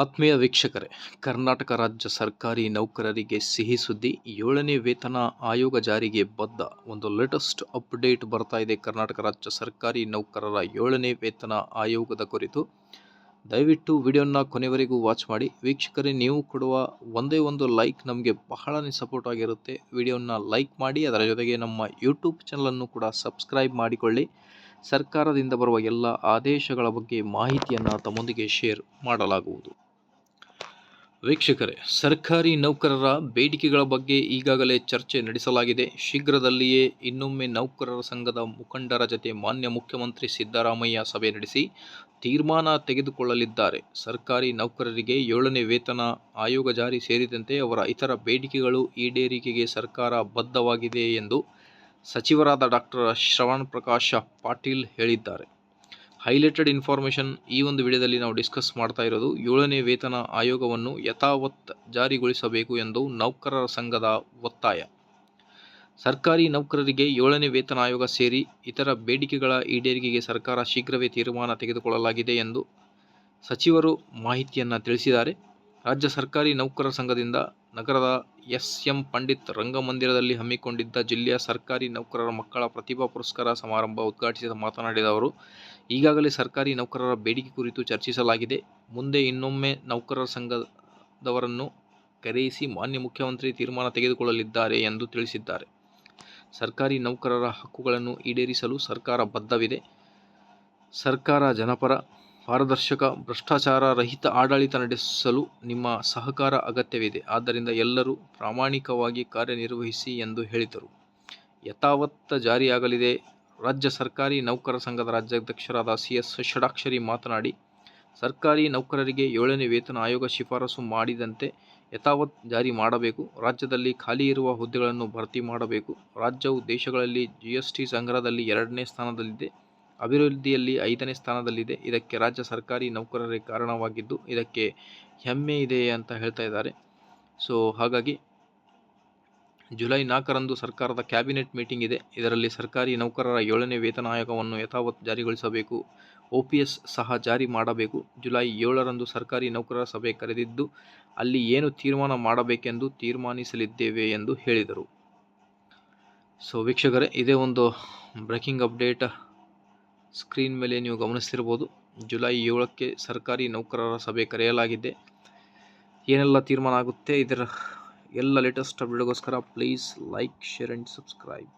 ಆತ್ಮೀಯ ವೀಕ್ಷಕರೇ, ಕರ್ನಾಟಕ ರಾಜ್ಯ ಸರ್ಕಾರಿ ನೌಕರರಿಗೆ ಸಿಹಿ ಸುದ್ದಿ ಏಳನೇ ವೇತನ ಆಯೋಗ ಜಾರಿಗೆ ಬದ್ಧ. ಒಂದು ಲೇಟೆಸ್ಟ್ ಅಪ್ಡೇಟ್ ಬರ್ತಾ ಇದೆ ಕರ್ನಾಟಕ ರಾಜ್ಯ ಸರ್ಕಾರಿ ನೌಕರರ ಏಳನೇ ವೇತನ ಆಯೋಗದ ಕುರಿತು. ದಯವಿಟ್ಟು ವಿಡಿಯೋನ ಕೊನೆವರೆಗೂ ವಾಚ್ ಮಾಡಿ. ವೀಕ್ಷಕರೇ, ನೀವು ಕೊಡುವ ಒಂದೇ ಒಂದು ಲೈಕ್ ನಮಗೆ ಬಹಳನೇ ಸಪೋರ್ಟ್ ಆಗಿರುತ್ತೆ. ವಿಡಿಯೋನ ಲೈಕ್ ಮಾಡಿ, ಅದರ ಜೊತೆಗೆ ನಮ್ಮ ಯೂಟ್ಯೂಬ್ ಚಾನಲನ್ನು ಕೂಡ ಸಬ್ಸ್ಕ್ರೈಬ್ ಮಾಡಿಕೊಳ್ಳಿ. ಸರ್ಕಾರದಿಂದ ಬರುವ ಎಲ್ಲ ಆದೇಶಗಳ ಬಗ್ಗೆ ಮಾಹಿತಿಯನ್ನು ತಮ್ಮೊಂದಿಗೆ ಶೇರ್ ಮಾಡಲಾಗುವುದು. ವೀಕ್ಷಕರೇ, ಸರ್ಕಾರಿ ನೌಕರರ ಬೇಡಿಕೆಗಳ ಬಗ್ಗೆ ಈಗಾಗಲೇ ಚರ್ಚೆ ನಡೆಸಲಾಗಿದೆ. ಶೀಘ್ರದಲ್ಲಿಯೇ ಇನ್ನೊಮ್ಮೆ ನೌಕರರ ಸಂಘದ ಮುಖಂಡರ ಜತೆ ಮಾನ್ಯ ಮುಖ್ಯಮಂತ್ರಿ ಸಿದ್ದರಾಮಯ್ಯ ಸಭೆ ನಡೆಸಿ ತೀರ್ಮಾನ ತೆಗೆದುಕೊಳ್ಳಲಿದ್ದಾರೆ. ಸರ್ಕಾರಿ ನೌಕರರಿಗೆ ಏಳನೇ ವೇತನ ಆಯೋಗ ಜಾರಿ ಸೇರಿದಂತೆ ಅವರ ಇತರ ಬೇಡಿಕೆಗಳು ಈಡೇರಿಕೆಗೆ ಸರ್ಕಾರ ಬದ್ಧವಾಗಿದೆ ಎಂದು ಸಚಿವರಾದ ಡಾಕ್ಟರ್ ಶ್ರವಣ್ ಪ್ರಕಾಶ ಪಾಟೀಲ್ ಹೇಳಿದ್ದಾರೆ. ಹೈಲೈಟೆಡ್ ಇನ್ಫಾರ್ಮೇಷನ್ ಈ ಒಂದು ವಿಡಿಯೋದಲ್ಲಿ ನಾವು ಡಿಸ್ಕಸ್ ಮಾಡ್ತಾ ಇರೋದು ಏಳನೇ ವೇತನ ಆಯೋಗವನ್ನು ಯಥಾವತ್ ಜಾರಿಗೊಳಿಸಬೇಕು ಎಂದು ನೌಕರರ ಸಂಘದ ಒತ್ತಾಯ. ಸರ್ಕಾರಿ ನೌಕರರಿಗೆ ಏಳನೇ ವೇತನ ಆಯೋಗ ಸೇರಿ ಇತರ ಬೇಡಿಕೆಗಳ ಈಡೇರಿಕೆಗೆ ಸರ್ಕಾರ ಶೀಘ್ರವೇ ತೀರ್ಮಾನ ತೆಗೆದುಕೊಳ್ಳಲಾಗಿದೆ ಎಂದು ಸಚಿವರು ಮಾಹಿತಿಯನ್ನು ತಿಳಿಸಿದ್ದಾರೆ. ರಾಜ್ಯ ಸರ್ಕಾರಿ ನೌಕರರ ಸಂಘದಿಂದ ನಗರದ ಎಸ್ ಎಂ ಪಂಡಿತ್ ರಂಗಮಂದಿರದಲ್ಲಿ ಹಮ್ಮಿಕೊಂಡಿದ್ದ ಜಿಲ್ಲೆಯ ಸರ್ಕಾರಿ ನೌಕರರ ಮಕ್ಕಳ ಪ್ರತಿಭಾ ಪುರಸ್ಕಾರ ಸಮಾರಂಭ ಉದ್ಘಾಟಿಸಿದ ಮಾತನಾಡಿದ ಅವರು, ಈಗಾಗಲೇ ಸರ್ಕಾರಿ ನೌಕರರ ಬೇಡಿಕೆ ಕುರಿತು ಚರ್ಚಿಸಲಾಗಿದೆ. ಮುಂದೆ ಇನ್ನೊಮ್ಮೆ ನೌಕರರ ಸಂಘದವರನ್ನು ಕರೆಯಿಸಿ ಮಾನ್ಯ ಮುಖ್ಯಮಂತ್ರಿ ತೀರ್ಮಾನ ತೆಗೆದುಕೊಳ್ಳಲಿದ್ದಾರೆ ಎಂದು ತಿಳಿಸಿದ್ದಾರೆ. ಸರ್ಕಾರಿ ನೌಕರರ ಹಕ್ಕುಗಳನ್ನು ಈಡೇರಿಸಲು ಸರ್ಕಾರ ಬದ್ಧವಿದೆ. ಸರ್ಕಾರ ಜನಪರ ಪಾರದರ್ಶಕ, ಭ್ರಷ್ಟಾಚಾರ ರಹಿತ ಆಡಳಿತ ನಡೆಸಲು ನಿಮ್ಮ ಸಹಕಾರ ಅಗತ್ಯವಿದೆ. ಆದ್ದರಿಂದ ಎಲ್ಲರೂ ಪ್ರಾಮಾಣಿಕವಾಗಿ ಕಾರ್ಯನಿರ್ವಹಿಸಿ ಎಂದು ಹೇಳಿದರು. ಯಥಾವತ್ತ ಜಾರಿಯಾಗಲಿದೆ. ರಾಜ್ಯ ಸರ್ಕಾರಿ ನೌಕರ ಸಂಘದ ರಾಜ್ಯಾಧ್ಯಕ್ಷರಾದ ಸಿ ಎಸ್ ಷಡಾಕ್ಷರಿ ಮಾತನಾಡಿ, ಸರ್ಕಾರಿ ನೌಕರರಿಗೆ ಏಳನೇ ವೇತನ ಆಯೋಗ ಶಿಫಾರಸು ಮಾಡಿದಂತೆ ಯಥಾವತ್ ಜಾರಿ ಮಾಡಬೇಕು. ರಾಜ್ಯದಲ್ಲಿ ಖಾಲಿ ಇರುವ ಹುದ್ದೆಗಳನ್ನು ಭರ್ತಿ ಮಾಡಬೇಕು. ರಾಜ್ಯವು ದೇಶಗಳಲ್ಲಿ ಜಿ ಎಸ್ ಟಿ ಸಂಗ್ರಹದಲ್ಲಿ ಎರಡನೇ ಸ್ಥಾನದಲ್ಲಿದೆ. ಅಭಿವೃದ್ಧಿಯಲ್ಲಿ ಐದನೇ ಸ್ಥಾನದಲ್ಲಿದೆ. ಇದಕ್ಕೆ ರಾಜ್ಯ ಸರ್ಕಾರಿ ನೌಕರರೇ ಕಾರಣವಾಗಿದ್ದು, ಇದಕ್ಕೆ ಹೆಮ್ಮೆ ಇದೆ ಅಂತ ಹೇಳ್ತಾ ಇದ್ದಾರೆ. ಸೊ, ಹಾಗಾಗಿ ಜುಲೈ ನಾಲ್ಕರಂದು ಸರ್ಕಾರದ ಕ್ಯಾಬಿನೆಟ್ ಮೀಟಿಂಗ್ ಇದೆ. ಇದರಲ್ಲಿ ಸರ್ಕಾರಿ ನೌಕರರ ಏಳನೇ ವೇತನ ಆಯೋಗವನ್ನು ಯಥಾವತ್ ಜಾರಿಗೊಳಿಸಬೇಕು. ಒ ಪಿ ಎಸ್ ಸಹ ಜಾರಿ ಮಾಡಬೇಕು. ಜುಲೈ ಏಳರಂದು ಸರ್ಕಾರಿ ನೌಕರರ ಸಭೆ ಕರೆದಿದ್ದು, ಅಲ್ಲಿ ಏನು ತೀರ್ಮಾನ ಮಾಡಬೇಕೆಂದು ತೀರ್ಮಾನಿಸಲಿದ್ದೇವೆ ಎಂದು ಹೇಳಿದರು. ಸೊ, ವೀಕ್ಷಕರೇ, ಇದೇ ಒಂದು ಬ್ರೇಕಿಂಗ್ ಅಪ್ಡೇಟ್ ಸ್ಕ್ರೀನ್ ಮೇಲೆ ನೀವು ಗಮನಿಸ್ತಿರ್ಬೋದು. ಜುಲೈ ಏಳಕ್ಕೆ ಸರ್ಕಾರಿ ನೌಕರರ ಸಭೆ ಕರೆಯಲಾಗಿದೆ. ಏನೆಲ್ಲ ತೀರ್ಮಾನ ಆಗುತ್ತೆ? ಇದರ ಎಲ್ಲ latest ಅಪ್ಡೇಟ್ಗೋಸ್ಕರ please like share and subscribe